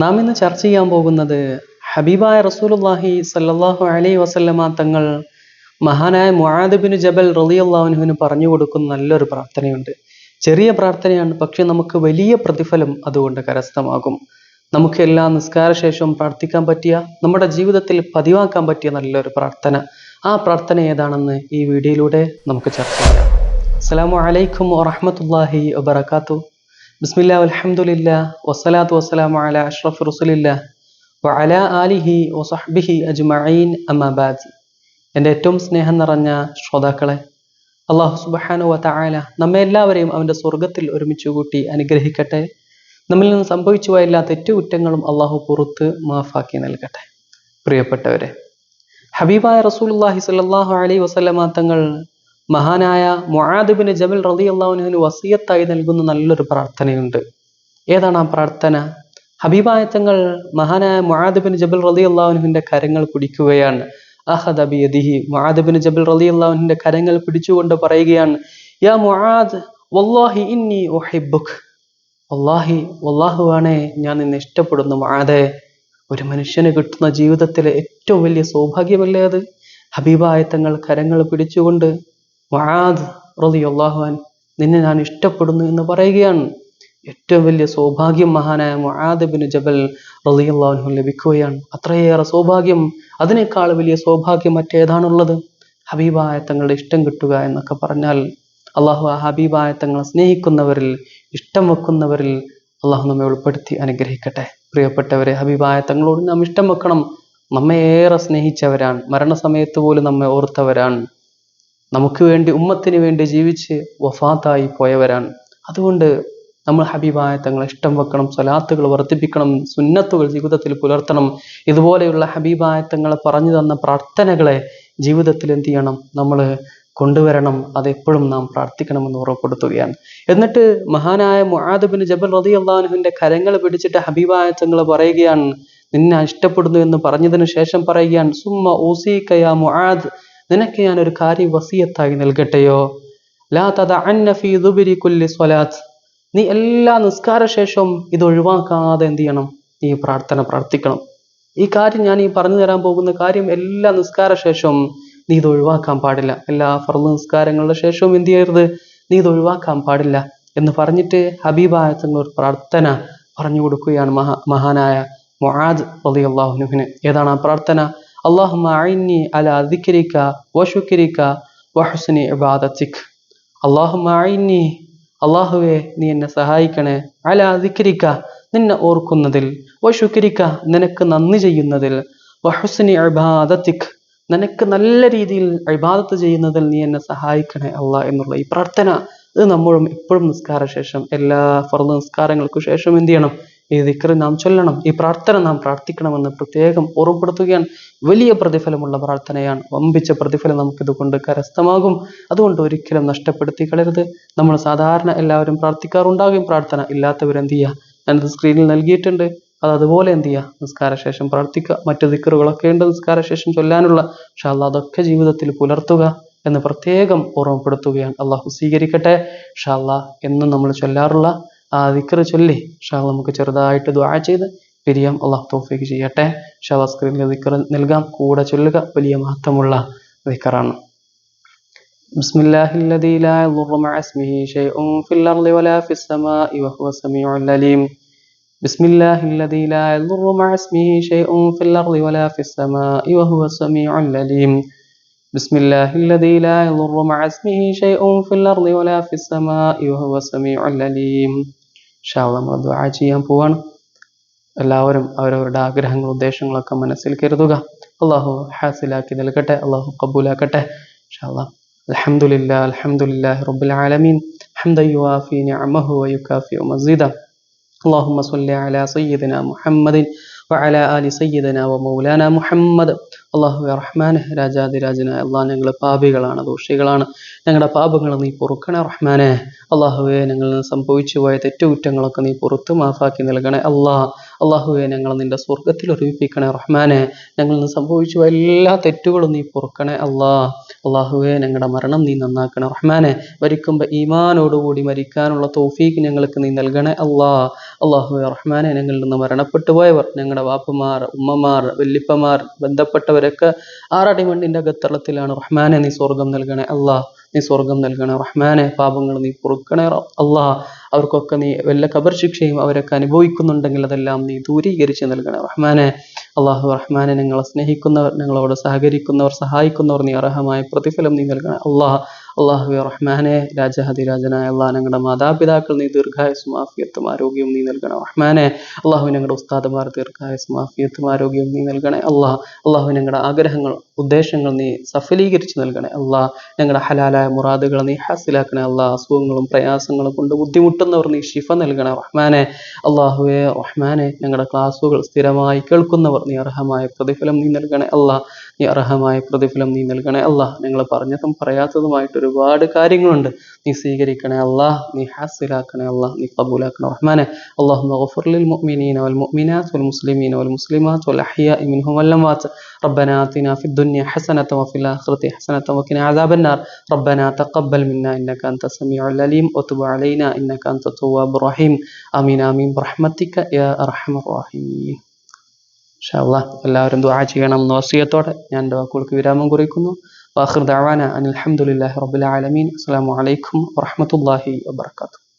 നാം ഇന്ന് ചർച്ച ചെയ്യാൻ പോകുന്നത് ഹബീബായ റസൂലുള്ളാഹി സല്ലാഹു അലൈ വസല്ലമ തങ്ങൾ മഹാനായ മുആദ് ജബൽ റളിയല്ലാഹുവിന് പറഞ്ഞു കൊടുക്കുന്ന നല്ലൊരു പ്രാർത്ഥനയുണ്ട്. ചെറിയ പ്രാർത്ഥനയാണ് പക്ഷെ നമുക്ക് വലിയ പ്രതിഫലം അതുകൊണ്ട് കരസ്ഥമാകും. നമുക്ക് എല്ലാ നിസ്കാര ശേഷവും പ്രാർത്ഥിക്കാൻ പറ്റിയ നമ്മുടെ ജീവിതത്തിൽ പതിവാക്കാൻ പറ്റിയ നല്ലൊരു പ്രാർത്ഥന. ആ പ്രാർത്ഥന ഏതാണെന്ന് ഈ വീഡിയോയിലൂടെ നമുക്ക് ചർച്ച ചെയ്യാം. അസ്സലാമു അലൈക്കും വറഹ്മത്തുള്ളാഹി വബറകാതുഹു. ബിസ്മില്ലാ അലഹമുല്ല വസ്സലാത്തു വസ്സലാമു അലാ അഷ്റഫ് റസുലില്ലാ വഅല ആലിഹി വസഹ്ബിഹി അജ്മഈൻ അമ്മാ ബാദ്. എന്റെ ഏറ്റവും സ്നേഹം നിറഞ്ഞ ശ്രോതാക്കളെ അള്ളാഹു സുബ്ഹാനഹു വാല നമ്മെ എല്ലാവരെയും അവന്റെ സ്വർഗത്തിൽ ഒരുമിച്ച് കൂട്ടി അനുഗ്രഹിക്കട്ടെ. നമ്മിൽ നിന്ന് സംഭവിച്ചു പോയ എല്ലാ തെറ്റുകുറ്റങ്ങളും അള്ളാഹു പുറത്ത് മാഫാക്കി നൽകട്ടെ. പ്രിയപ്പെട്ടവരെ ഹബീബായ റസൂലുള്ളാഹി സ്വല്ലല്ലാഹു അലൈഹി വസല്ലമ തങ്ങൾ മഹാനായ മുആദ് ബിൻ റതി അള്ളാഹുനുവിന് വസീയത്തായി നൽകുന്ന നല്ലൊരു പ്രാർത്ഥനയുണ്ട്. ഏതാണ് ആ പ്രാർത്ഥന? ഹബീബായത്തങ്ങൾ മഹാനായ മുആദ് ബിൻ റതി അള്ളാഹുനുവിന്റെ കരങ്ങൾ കുടിക്കുകയാണ്. അഹദ ബിയദിഹി. മുആദ് ബിൻ ജബൽ റളിയല്ലാഹുവിന്റെ കരങ്ങൾ പിടിച്ചുകൊണ്ട് പറയുകയാണ് യാ മൊഹാദ് വല്ലാഹി ഇന്നി ഉഹിബ്ബുക്. വല്ലാഹി വല്ലാഹുവാണേ ഞാൻ നിന്നെ ഇഷ്ടപ്പെടുന്നു മൊഹാദെ ഒരു മനുഷ്യന് കിട്ടുന്ന ജീവിതത്തിലെ ഏറ്റവും വലിയ സൗഭാഗ്യമല്ലേ അത്? ഹബീബായത്തങ്ങൾ കരങ്ങൾ പിടിച്ചുകൊണ്ട് മുആദ് റളിയല്ലാഹുഅൻ നിന്നെ ഞാൻ ഇഷ്ടപ്പെടുന്നു എന്ന് പറയുകയാണ്. ഏറ്റവും വലിയ സൗഭാഗ്യം മഹാനായ മുഹാദബിന് ജബൽ റളിയല്ലാഹു ലഭിക്കുകയാണ്. അത്രയേറെ സൗഭാഗ്യം. അതിനേക്കാൾ വലിയ സൗഭാഗ്യം മറ്റേതാണുള്ളത്? ഹബീബായ തങ്ങളുടെ ഇഷ്ടം കിട്ടുക എന്നൊക്കെ പറഞ്ഞാൽ അള്ളാഹു ആ ഹബീബായ തങ്ങളെ സ്നേഹിക്കുന്നവരിൽ ഇഷ്ടം വെക്കുന്നവരിൽ അള്ളാഹു നമ്മെ ഉൾപ്പെടുത്തി അനുഗ്രഹിക്കട്ടെ. പ്രിയപ്പെട്ടവരെ ഹബീബായ തങ്ങളോട് നാം ഇഷ്ടം വെക്കണം. നമ്മെ ഏറെ സ്നേഹിച്ചവരാണ്. മരണസമയത്ത് പോലും നമ്മെ ഓർത്തവരാണ്. നമുക്ക് വേണ്ടി ഉമ്മത്തിന് വേണ്ടി ജീവിച്ച് വഫാത്തായി പോയവരാണ്. അതുകൊണ്ട് നമ്മൾ ഹബീബായ തങ്ങളെ ഇഷ്ടം വെക്കണം സ്വലാത്തുകൾ വർദ്ധിപ്പിക്കണം സുന്നത്തുകൾ ജീവിതത്തിൽ പുലർത്തണം. ഇതുപോലെയുള്ള ഹബീബായ തങ്ങളെ പറഞ്ഞു തന്ന പ്രാർത്ഥനകളെ ജീവിതത്തിൽ എന്ത് ചെയ്യണം? നമ്മൾ കൊണ്ടുവരണം. അതെപ്പോഴും നാം പ്രാർത്ഥിക്കണമെന്ന് ഉറപ്പെടുത്തുകയാണ് എന്നിട്ട് മഹാനായ മുആദ് ജബൽ റതി അള്ളാഹുവിന്റെ കരങ്ങൾ പിടിച്ചിട്ട് ഹബീബായ തങ്ങൾ പറയുകയാണ് നിന്നെ ഇഷ്ടപ്പെടുന്നു എന്ന് പറഞ്ഞതിന് ശേഷം പറയുകയാണ് സുമ്മ കയാ മുആദ് നിനക്ക് ഞാൻ ഒരു കാര്യം വസീയത്തായി നൽകട്ടെയോ? ലാ തദ കുല്ലി സ്വലാത്ത്. നീ എല്ലാ നിസ്കാര ശേഷവും ഇത് ഒഴിവാക്കാതെ എന്ത് ചെയ്യണം? നീ പ്രാർത്ഥന പ്രാർത്ഥിക്കണം. ഈ കാര്യം ഞാൻ ഈ പറഞ്ഞു തരാൻ പോകുന്ന കാര്യം എല്ലാ നിസ്കാര ശേഷവും നീ ഇത് ഒഴിവാക്കാൻ പാടില്ല. എല്ലാ ഫർദ് നിസ്കാരങ്ങളുടെ ശേഷവും എന്ത് ചെയ്യരുത്? നീ ഇത് ഒഴിവാക്കാൻ പാടില്ല എന്ന് പറഞ്ഞിട്ട് ഹബീബായ ഒരു പ്രാർത്ഥന പറഞ്ഞു കൊടുക്കുകയാണ് മഹാ മഹാനായ മുആദ് അള്ളാഹുനുഹിന് ഏതാണ് ആ പ്രാർത്ഥന? അള്ളാഹുമ്മ അഇന്നി അലാ ദിക്രിക വശുക്രിക വഹുസ്നി ഇബാദത്തിക് അള്ളാഹുമ്മ അഇന്നി അള്ളാഹുവെ നീ എന്നെ സഹായിക്കണേ. അലാ ദിക്രിക നിന്നെ ഓർക്കുന്നതിൽ. വശുക്രിക നിനക്ക് നന്ദി ചെയ്യുന്നതിൽ. വഹുസ്നി ഇബാദത്തിക് നിനക്ക് നല്ല രീതിയിൽ ഇബാദത്ത് ചെയ്യുന്നതിൽ നീ എന്നെ സഹായിക്കണേ അള്ളാഹ് എന്നുള്ള ഈ പ്രാർത്ഥന. ഇത് നമ്മളും ഇപ്പോഴും നിസ്കാര ശേഷം എല്ലാ ഫർദ് നിസ്കാരങ്ങൾക്കു ശേഷം എന്ത് ചെയ്യണം? ഈ ദിക്ർ നാം ചൊല്ലണം ഈ പ്രാർത്ഥന നാം പ്രാർത്ഥിക്കണമെന്ന് പ്രത്യേകം ഓർമ്മപ്പെടുത്തുകയാണ്. വലിയ പ്രതിഫലമുള്ള പ്രാർത്ഥനയാണ്. വമ്പിച്ച പ്രതിഫലം നമുക്കിത് കൊണ്ട് കരസ്ഥമാകും. അതുകൊണ്ട് ഒരിക്കലും നഷ്ടപ്പെടുത്തി കളരുത് നമ്മൾ സാധാരണ എല്ലാവരും പ്രാർത്ഥിക്കാറുണ്ടാകും പ്രാർത്ഥന. ഇല്ലാത്തവരെന്ത് ചെയ്യുക ഞാനത് സ്ക്രീനിൽ നൽകിയിട്ടുണ്ട്. അത് അതുപോലെ എന്ത് ചെയ്യുക നിസ്കാര ശേഷം പ്രാർത്ഥിക്കുക. മറ്റു ദിക്കറുകളൊക്കെ ഉണ്ട് നിസ്കാര ശേഷം ചൊല്ലാനുള്ള. പക്ഷെ അതൊക്കെ ജീവിതത്തിൽ പുലർത്തുക എന്ന് പ്രത്യേകം ഓർമ്മപ്പെടുത്തുകയാണ്. അള്ളാഹു സ്വീകരിക്കട്ടെ. ഷാല്ല എന്നും നമ്മൾ ചൊല്ലാറുള്ള ആ ദിക്കറ് ചൊല്ലി ഷാ നമുക്ക് ചെറുതായിട്ട് ദ്വാ ചെയ്ത് പിരിയാം അള്ളാഹു തോഫിക്ക് ചെയ്യട്ടെ ഷാ സ്ക്രീനിൽ ദിക്കർ നൽകാം കൂടെ ചൊല്ലുക വലിയ മഹത്വമുള്ള ദിക്കറാണ് بسم الله الذي لا يضر مع اسمه شيء في الأرض ولا في السماء وهو السميع العليم بسم الله الذي لا يضر مع اسمه شيء في الأرض ولا في السماء وهو السميع العليم بسم الله الذي لا يضر مع اسمه شيء في الأرض ولا في السماء وهو السميع العليم ഷാള്ള നമ്മൾ ദുആ ചെയ്യാൻ പോവാണ് എല്ലാവരും അവരവരുടെ ആഗ്രഹങ്ങളും ഉദ്ദേശങ്ങളൊക്കെ മനസ്സിൽ കരുതുക അള്ളാഹു ഹാസിലാക്കി നൽകട്ടെ അള്ളാഹു കബൂലാക്കട്ടെ ഷാള്ള الحمد لله الحمد لله رب العالمين حمدا يوافي نعمه ويكافئ مزيدا اللهم صل على سيدنا محمد وعلى آل سيدنا ومولانا محمد അള്ളാഹുവെ റഹ്മാനെ രാജാതിരാജനായ അള്ളാഹ് ഞങ്ങൾ പാപികളാണ് ദോഷികളാണ്. ഞങ്ങളുടെ പാപങ്ങൾ നീ പൊറുക്കണേ റഹ്മാനെ. അള്ളാഹുവെ നിന്ന് സംഭവിച്ചു പോയ തെറ്റുകുറ്റങ്ങളൊക്കെ നീ പുറത്ത് മാഫാക്കി നൽകണേ അള്ളാഹ് അള്ളാഹുവെ ഞങ്ങൾ നിന്റെ സ്വർഗത്തിൽ ഒരുമിപ്പിക്കണേ റഹ്മാനെ. ഞങ്ങളിൽ നിന്ന് സംഭവിച്ചു പോയ എല്ലാ തെറ്റുകളും നീ പൊറുക്കണേ അള്ളാഹ് അള്ളാഹുവെ ഞങ്ങളുടെ മരണം നീ നന്നാക്കണേ റഹ്മാനെ. മരിക്കുമ്പോൾ ഈമാനോടുകൂടി മരിക്കാനുള്ള തോഫീക്ക് ഞങ്ങൾക്ക് നീ നൽകണേ അള്ളാഹ് അള്ളാഹുവെ റഹ്മാനെ ഞങ്ങളിൽ നിന്ന് മരണപ്പെട്ടു പോയവർ ഞങ്ങളുടെ വാപ്പമാർ ഉമ്മമാർ വല്ലിപ്പമാർ ബന്ധപ്പെട്ടവരൊക്കെ ആറടി മണ്ണിന്റെ അകത്തളത്തിലാണ്. റഹ്മാനെ നീ സ്വർഗം നൽകണേ അള്ളാഹ് നീ സ്വർഗം നൽകണേ. റഹ്മാനെ പാപങ്ങൾ നീ പൊറുക്കണേ അള്ളാഹ് അവർക്കൊക്കെ നീ വല്ല കബർ ശിക്ഷയും അവരൊക്കെ അനുഭവിക്കുന്നുണ്ടെങ്കിൽ അതെല്ലാം നീ ദൂരീകരിച്ച് നൽകണേ. റഹ്മാനെ അള്ളാഹു റഹ്മാനെ നിങ്ങളെ സ്നേഹിക്കുന്നവർ നിങ്ങളോട് സഹകരിക്കുന്നവർ സഹായിക്കുന്നവർ നീ അർഹമായ പ്രതിഫലം നീ നൽകണേ. അള്ളാഹ് അള്ളാഹു റഹ്മാനെ രാജഹതിരാജനായ അള്ളാഹ് ഞങ്ങളുടെ മാതാപിതാക്കൾ നീ ദീർഘായുസും ആഫിയത്തും ആരോഗ്യവും നീ നൽകണം റഹ്മാനെ. അള്ളാഹു ഞങ്ങളുടെ ഉസ്താദുമാർ ദീർഘായുസും ആഫിയത്തും ആരോഗ്യവും നീ നൽകണേ അള്ളാഹ്. അള്ളാഹു ഞങ്ങളുടെ ആഗ്രഹങ്ങൾ ഉദ്ദേശങ്ങൾ നീ സഫലീകരിച്ച് നൽകണേ അള്ളാഹ്. ഞങ്ങളുടെ ഹലാലായ മുറാദുകൾ നീ ഹാസിലാക്കണേ അള്ളാഹ്. അസുഖങ്ങളും പ്രയാസങ്ങളും കൊണ്ട് ബുദ്ധിമുട്ടുന്നവർ നീ ഷിഫ നൽകണേ റഹ്മാനെ. അള്ളാഹുവെ റഹ്മാനെ ഞങ്ങളുടെ ക്ലാസ്സുകൾ സ്ഥിരമായി കേൾക്കുന്നവർ നീ അർഹമായ പ്രതിഫലം നീ നൽകണേ അള്ളാഹ്. നീ അർഹമായ പ്രതിഫലം നീ നൽകണേ അള്ളാഹ് ഞങ്ങൾ പറഞ്ഞതും പറയാത്തതുമായിട്ട് ഒരുപാട് കാര്യങ്ങളുണ്ട് നീ സ്വീകരിക്കണേ അള്ളാഹ് നീ ഹാസിലാക്കണേ അള്ളാഹ് നീ കബൂലാക്കണേ റഹ്മാനെ اللهم اغفر للمؤمنين والمؤمنات والمسلمين والمسلمات والأحياء منهم والأموات ربنا آتنا في الدنيا حسنة وفي الآخرة حسنة وقنا عذاب النار ربنا تقبل منا إنك أنت السميع العليم وتب علينا إنك أنت التواب الرحيم آمين آمين برحمتك يا أرحم الراحمين ഇൻഷാല്ലാ എല്ലാവരും ദുആ ചെയ്യണം. എന്ന വസിയത്തോടെ ഞാൻ എന്റെ വാക്കുകൾക്ക് വിരാമം കുറിക്കുന്നു. വാഹിർ ദാവാന അനിൽ റബ്ബിൽ ആലമീൻ. അസ്സലാമു അലൈക്കും വറഹ്മത്തുള്ളാഹി വബറകാതുഹു.